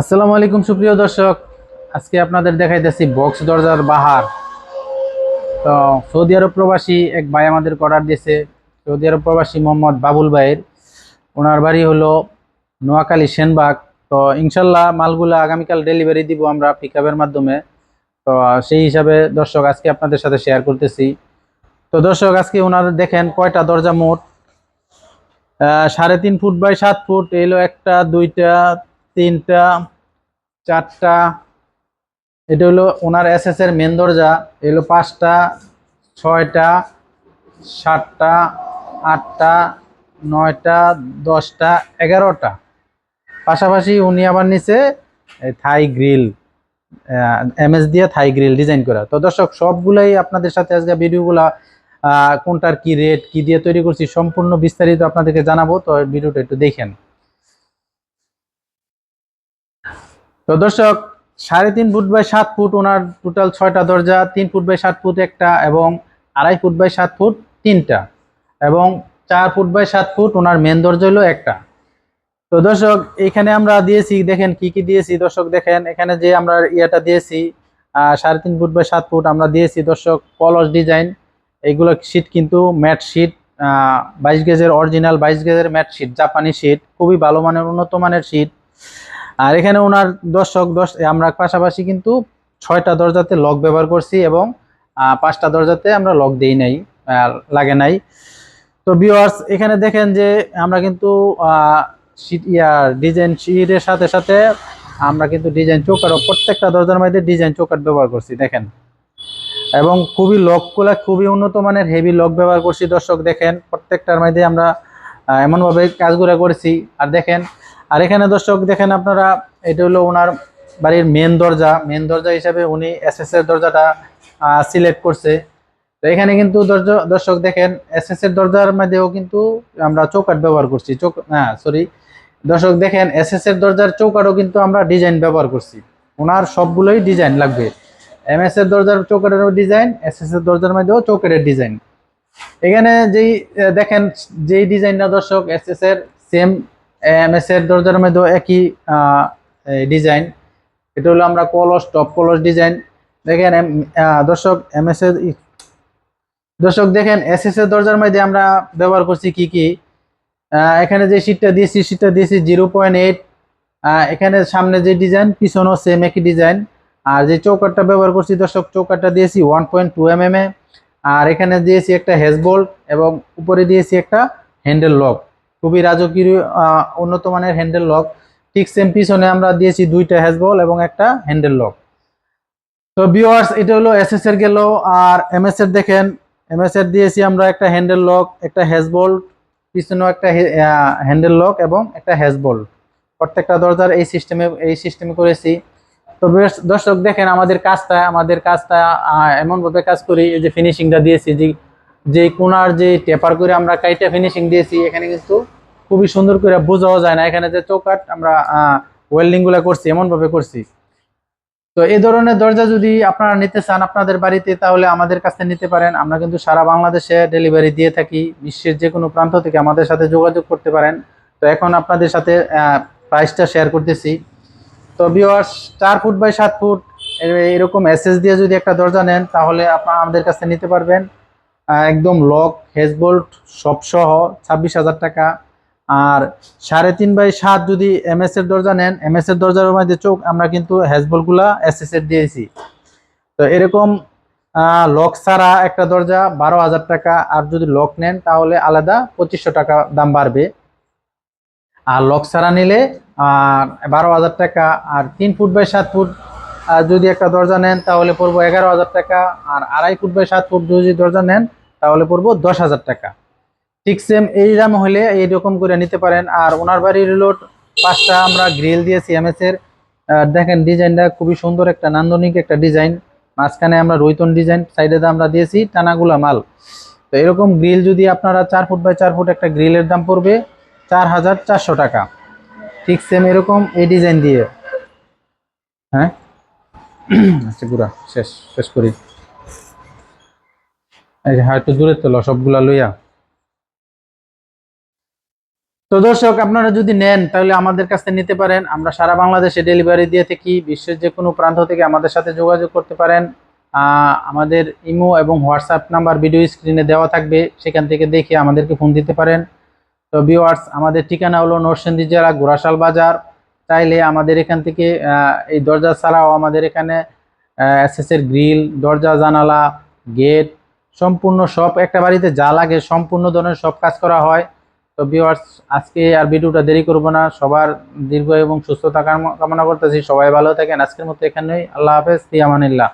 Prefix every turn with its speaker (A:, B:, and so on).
A: আসসালামু আলাইকুম সুপ্রিয় দর্শক। আজকে আপনাদের দেখাইতেছি বক্স দরজার বাহার। তো সৌদি আরব প্রবাসী এক ভাই আমাদের অর্ডার দিয়েছে। সৌদি আরব প্রবাসী মোহাম্মদ বাবুল ভাইয়ের। ওনার বাড়ি হলো নোয়াখালী সেনবাগ। তো ইনশাল্লাহ মালগুলা আগামীকাল ডেলিভারি দিব আমরা পিক মাধ্যমে। তো সেই হিসাবে দর্শক, আজকে আপনাদের সাথে শেয়ার করতেছি। তো দর্শক, আজকে ওনার দেখেন কয়টা দরজা মোট? সাড়ে তিন ফুট বাই সাত ফুট। এলো একটা, দুইটা তিনটা, চারটা, এটা হলো ওনার এস এস এর মেন দরজা এলো পাঁচটা, ছয়টা, সাতটা, আটটা, নয়টা, দশটা, এগারোটা। পাশাপাশি উনি আবার নিচে থাই গ্রিল এমএস দিয়ে থাই গ্রিল ডিজাইন করা। তো দর্শক, সবগুলাই আপনাদের সাথে আজকে ভিডিওগুলা কোনটার কি রেট কি দিয়ে তৈরি করছি, সম্পূর্ণ বিস্তারিত আপনাদেরকে জানাব। তো ভিডিওটা একটু দেখেন। তো দর্শক, সাড়ে তিন ফুট বাই সাত ফুট, ওনার টোটাল ছয়টা দরজা, তিন ফুট বাই সাত ফুট একটা এবং আড়াই ফুট বাই সাত ফুট তিনটা এবং চার ফুট বাই সাত ফুট ওনার মেন দরজা হলো একটা। তো দর্শক, এখানে আমরা দিয়েছি, দেখেন কি কি দিয়েছি দর্শক, দেখেন এখানে যে আমরা ইয়েটা দিয়েছি সাড়ে তিন ফুট বাই সাত ফুট আমরা দিয়েছি দর্শক কলস ডিজাইন এইগুলো শীট কিন্তু ম্যাট শীট বাইশ গেজের অরিজিনাল বাইশ গেজের ম্যাট শীট জাপানি শীট খুবই ভালো মানের, উন্নত মানের শীট আর এখানে ওনার দর্শক দশ আমরা পাশাপাশি কিন্তু ছয়টা দরজাতে লক ব্যবহার করছি এবং পাঁচটা দরজাতে আমরা লক দিই নাই লাগে নাই। তো ভিউয়ার্স এখানে দেখেন যে আমরা কিন্তু ইয়ার ডিজাইন শীটের সাথে সাথে আমরা কিন্তু ডিজাইন চৌকারও প্রত্যেকটা দরজার মধ্যে ডিজাইন চৌকাট ব্যবহার করছি, দেখেন। এবং খুবই লকগুলা খুবই উন্নত মানের হেভি লক ব্যবহার করছি, দর্শক দেখেন, প্রত্যেকটার মধ্যে আমরা এমনভাবে কাজগুলো করেছি। আর দেখেন আর এখানে দর্শক দেখেন আপনারা, এটা হলো ওনার বাড়ির মেন দরজা। মেন দরজা হিসাবে উনি এস এস এর দরজাটা সিলেক্ট করছে। তো এখানে কিন্তু দর্শক দেখেন এস এস এর দরজার মধ্যেও কিন্তু আমরা চৌকাট ব্যবহার করছি। চৌক হ্যাঁ সরি দর্শক দেখেন এস এস এর দরজার চৌকাটও কিন্তু আমরা ডিজাইন ব্যবহার করছি। ওনার সবগুলোই ডিজাইন লাগবে। এম এর দরজার চৌকাটেরও ডিজাইন এস এস এর দরজার মধ্যেও চৌকাটের ডিজাইন এখানে যেই দেখেন, যেই ডিজাইনটা দর্শক এস এস এর সেম এম এস এর দরজার মধ্যেও একই ডিজাইন এটা হলো আমরা কলস টপ কলস ডিজাইন দেখেন দর্শক এম এস এর ই- দর্শক, দেখেন এস এস দরজার মধ্যে আমরা ব্যবহার করছি কি কি? এখানে যে সিটটা দিয়েছি সিটটা দিয়েছি জিরো পয়েন্ট এইট। এখানে সামনে যে ডিজাইন পিছনেও সেম একই ডিজাইন আর যে চৌকাটটা ব্যবহার করছি, দর্শক, চৌকাটটা দিয়েছি one point two M M এ আর এখানে দিয়েছি একটা হেজবোল্ট এবং উপরে দিয়েছি একটা হ্যান্ডেল লক খুবই রাজকীয় উন্নত মানের হ্যান্ডেল লক ঠিক সেম পিছনে আমরা দিয়েছি দুইটা হ্যাজবল এবং একটা হ্যান্ডেল লক তো ভিউয়ার্স এটা হলো এস এর গেল। আর এম এর দেখেন এম এর দিয়েছি আমরা একটা হ্যান্ডেল লক একটা হ্যাজবোল্ট পিছনেও একটা হ্যান্ডেল লক এবং একটা হ্যাজবোল্ট প্রত্যেকটা দরজার এই সিস্টেমে এই সিস্টেমে করেছি। তো দর্শক দেখেন আমাদের কাজটা আমাদের কাজটা এমনভাবে কাজ করি, এই যে ফিনিশিংটা দিয়েছি, যে যে কোনার যে টেপার করে আমরা কাইটা ফিনিশিং দিয়েছি, এখানে কিন্তু খুবই সুন্দর করে বোঝাও যায় না। এখানে যে চৌকাট আমরা ওয়েল্ডিংগুলা করছি এমন ভাবে করছি। তো এই ধরনের দরজা যদি আপনারা নিতে চান আপনাদের বাড়িতে, তাহলে আমাদের কাছে নিতে পারেন। আমরা কিন্তু সারা বাংলাদেশে ডেলিভারি দিয়ে থাকি। বিশ্বের যে কোনো প্রান্ত থেকে আমাদের সাথে যোগাযোগ করতে পারেন। তো এখন আপনাদের সাথে প্রাইসটা শেয়ার করতেছি। তো ভিওয়ার্স চার ফুট বাই সাত ফুট এরকম এসএস দিয়ে যদি একটা দরজা নেন, তাহলে আপনারা আমাদের কাছে নিতে পারবেন। একদম লক হেজবোল্ট সব সহ ছাব্বিশ হাজার টাকা। আর সাড়ে তিন বাই সাত যদি এম এর দরজা নেন এম এর দরজার মধ্যে চোখ, আমরা কিন্তু হেজবোল্টগুলা এস এর দিয়েছি। তো এরকম লক ছাড়া একটা দরজা বারো হাজার টাকা। আর যদি লক নেন, তাহলে আলাদা পঁচিশশো টাকা দাম বাড়বে। আর লক ছাড়া নিলে আর বারো হাজার টাকা। আর তিন ফুট বাই সাত ফুট যদি একটা দরজা নেন, তাহলে পড়ব এগারো হাজার টাকা। আর আড়াই ফুট বাই সাত ফুট যদি দরজা নেন তাহলে পড়ব দশ হাজার টাকা। ঠিক সেম এই দাম হলে এইরকম করে নিতে পারেন। আর ওনার বাড়ির লোড পাঁচটা আমরা গ্রিল দিয়েছি এমএস এর। দেখেন ডিজাইনটা খুবই সুন্দর, একটা নান্দনিক একটা ডিজাইন মাঝখানে আমরা রৈতন ডিজাইন সাইডে আমরা দিয়েছি টানাগুলা মাল। তো এরকম গ্রিল যদি আপনারা চার ফুট বাই চার ফুট একটা গ্রিলের দাম পড়বে চার হাজার চারশো টাকা। ঠিক সেম এরকম এই ডিজাইন দিয়ে। হ্যাঁ? আচ্ছা গুড়া শেষ শেষ করি। হয়তো দূরে তোলো, সবগুলা লইয়া। তো দর্শক, আপনারা যদি নেন, তাহলে আমাদের কাছ নিতে পারেন। আমরা সারা বাংলাদেশে ডেলিভারি দিয়ে থাকি। বিশ্বের যে কোনো প্রান্ত থেকে আমাদের সাথে যোগাযোগ করতে পারেন। আমাদের ইমো এবং হোয়াটসঅ্যাপ নাম্বার ভিডিও স্ক্রিনে দেওয়া থাকবে। সেখান থেকে দেখে আমাদেরকে ফোন দিতে পারেন। তো ভিউয়ার্স আমাদের ঠিকানা হলো নরসিংদী জেলা গোরাশাল বাজার। চাইলে আমাদের এখান থেকে এই দরজা ছাড়াও আমাদের এখানে এসএস এর গ্রিল দরজা, জানালা গেট সম্পূর্ণ সব, একটা বাড়িতে যা লাগে সম্পূর্ণ ধরনের সব কাজ করা হয়। তো ভিউয়ার্স আজকে আর ভিডিওটা দেরি করব না। সবার দীর্ঘ এবং সুস্থতা কাম- কামনা করতেছি। সবাই ভালো থাকেন। আজকের মতো এখানেই। আল্লাহ হাফেজ। তিয়ামানিল্লাহ